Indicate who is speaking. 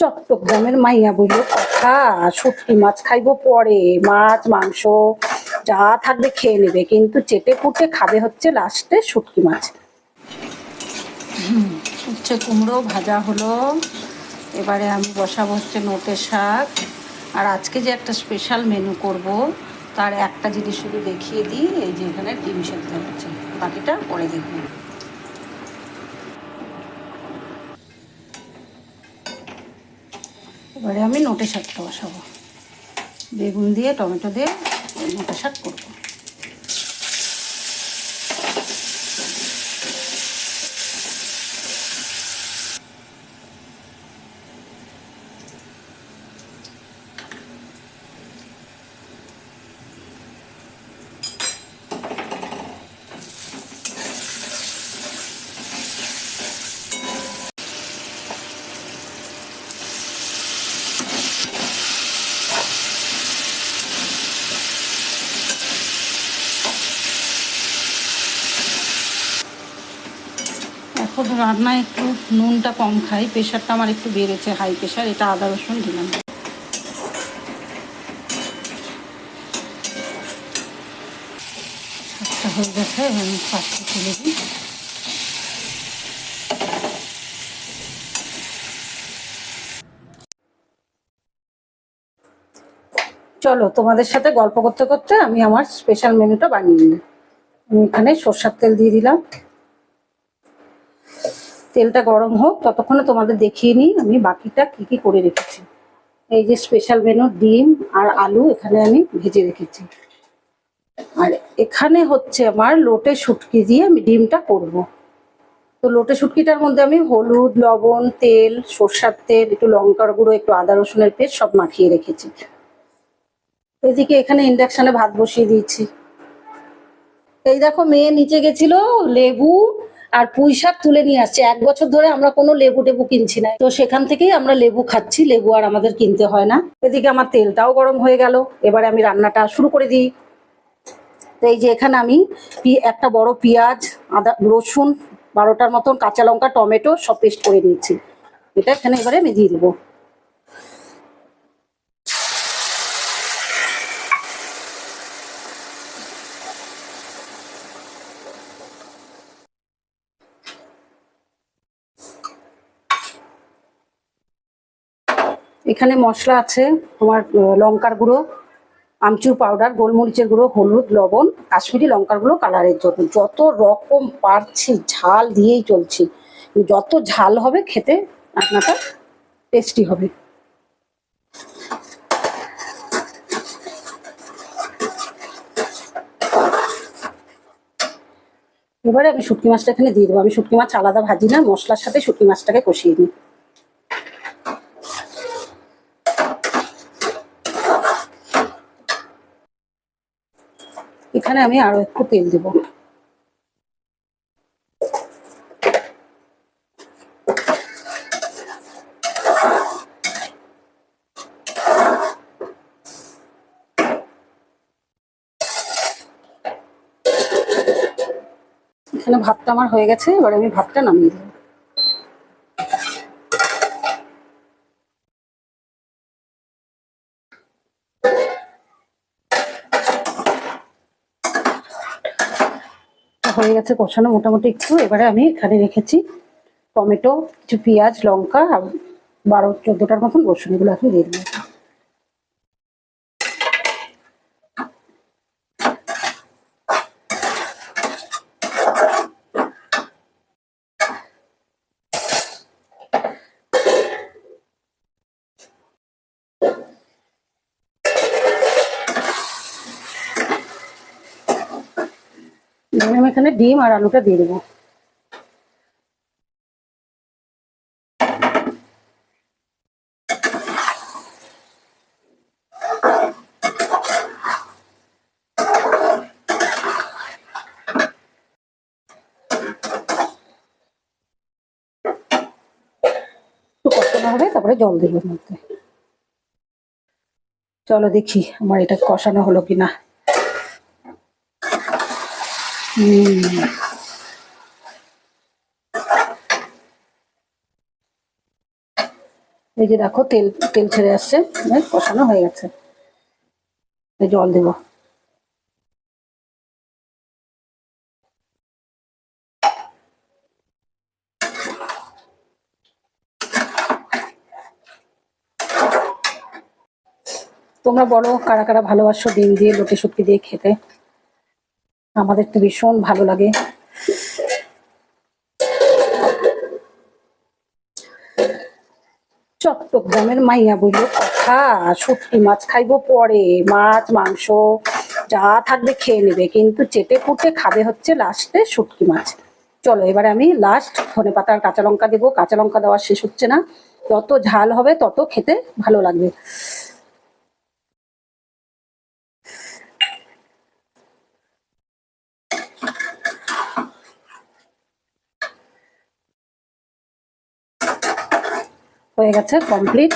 Speaker 1: চট্টগ্রামের মাইয়া বইল কথা, শুটকি মাছ খাইবো পরে, মাছ, মাংস, যা থাকবে খেয়ে নেবে, কিন্তু চেটে পুটে খাবে হচ্ছে লাস্টে শুটকি মাছ। উচ্ছে কুমড়ো ভাজা হলো, এবারে আমি বসাবো হচ্ছে নোটে শাক। আর আজকে যে একটা স্পেশাল মেনু করব, তার একটা জিনিস শুধু দেখিয়ে দিই, এই যে এখানে ডিম সেদ্ধ হচ্ছে। বাকিটা পরে দেখবেন এবারে আমি নোটে শাকটা বসাবো। বেগুন দিয়ে টমেটো দিয়ে নটে শাক করব। এখন রান্নায় একটু নুনটা কম খাই, প্রেশারটা আমার একটু বেড়েছে, হাই প্রেশার, এটা আদা রসুন দিলাম। হয়ে গেছে আমি তুলে দিই। চলো, তোমাদের সাথে গল্প করতে করতে আমি আমার স্পেশাল মেনুটা বানিয়ে নিই আমি এখানে সর্ষার তেল দিয়ে দিলাম। তেলটা গরম হোক, ততক্ষণে তোমাদের দেখিয়ে নিই আমি বাকিটা কি কি করে রেখেছি। এই যে স্পেশাল মেনু ডিম আর আলু এখানে আমি ভেজে রেখেছি। আর এখানে হচ্ছে আমার লোটে শুটকি দিয়ে আমি ডিমটা করব। তো লোটে শুটকিটার মধ্যে আমি হলুদ, লবণ, তেল, সর্ষার তেল, একটু লঙ্কার গুঁড়ো, একটু আদা, রসুনের পেস্ট সব মাখিয়ে রেখেছি। এদিকে এখানে ইন্ডাকশনে ভাত বসিয়ে দিয়েছি। এই দেখো মেয়ে নিচে গেছিল, লেবু আর পুঁই শাক তুলে নিয়ে আসছে। এক বছর ধরে আমরা কোনো লেবু টেবু কিনছি না। তো সেখান থেকেই আমরা লেবু খাচ্ছি, লেবু আর আমাদের কিনতে হয় না। এদিকে আমার তেলটাও গরম হয়ে গেল। এবারে আমি রান্নাটা শুরু করে দিই। তো এই যে এখানে আমি একটা বড় পেঁয়াজ, আদা, রসুন, বারোটার মতন কাঁচা লঙ্কা, টমেটো সব পেস্ট করে নিয়েছি। এটা এখানে এবারে আমি দিয়ে দেবো। এখানে মশলা আছে তোমার লঙ্কার গুঁড়ো, আমচুর পাউডার গোলমরিচের গুঁড়ো, হলুদ, লবণ, কাশ্মীরি লঙ্কার গুঁড়ো, কালারের জন্য যত রকম পারছি ঝাল দিয়েই চলছি। যত ঝাল হবে খেতে রান্নাটা টেস্টি হবে। এবারে আমি শুটকি মাছটা এখানে দিয়ে দেবো। আমি শুটকি মাছ আলাদা ভাজি না, মশলার সাথে শুটকি মাছটাকে কষিয়ে দিই এখানে আমি আরও একটু তেল দেবো। এখানে ভাতটা আমার হয়ে গেছে, এবার আমি ভাতটা নামিয়ে দেবো। হয়ে গেছে কষানো মোটামুটি একটু। এবারে আমি এখানে রেখেছি টমেটো, কিছু পেঁয়াজ, লঙ্কা আর বারো, চোদ্দোটার মতন রসুন এগুলো এখন দিয়ে দিই এবার আমি এখানে ডিম আর আলুটা দিয়ে দেবো। তারপরে জল দেবো চলো দেখি আমার এটা কষানো হলো কিনা। এই যে দেখো, তেল তেল ছেড়ে আসছে এই কষানো হয়ে গেছে। জল দেবো। তোমরা বলো, কারা কারা ভালোবাসো ডিম দিয়ে লোটে শুটকি দিয়ে খেতে? আমাদের তো ভীষণ ভালো লাগে। চট্টগ্রামের মাইয়া বলল কথা, শুটকি মাছ খাইবো পরে, মাছ, মাংস, যা থাকবে খেয়ে নেবে, কিন্তু চেটে পুটে খাবে হচ্ছে লাস্টে শুটকি মাছ। চলো, এবারে আমি লাস্ট ধনে পাতা আর কাঁচা লঙ্কা দেবো। কাঁচা লঙ্কা দেওয়া শেষ হচ্ছে না। যত ঝাল হবে তত খেতে ভালো লাগবে। হয়ে গেছে কমপ্লিট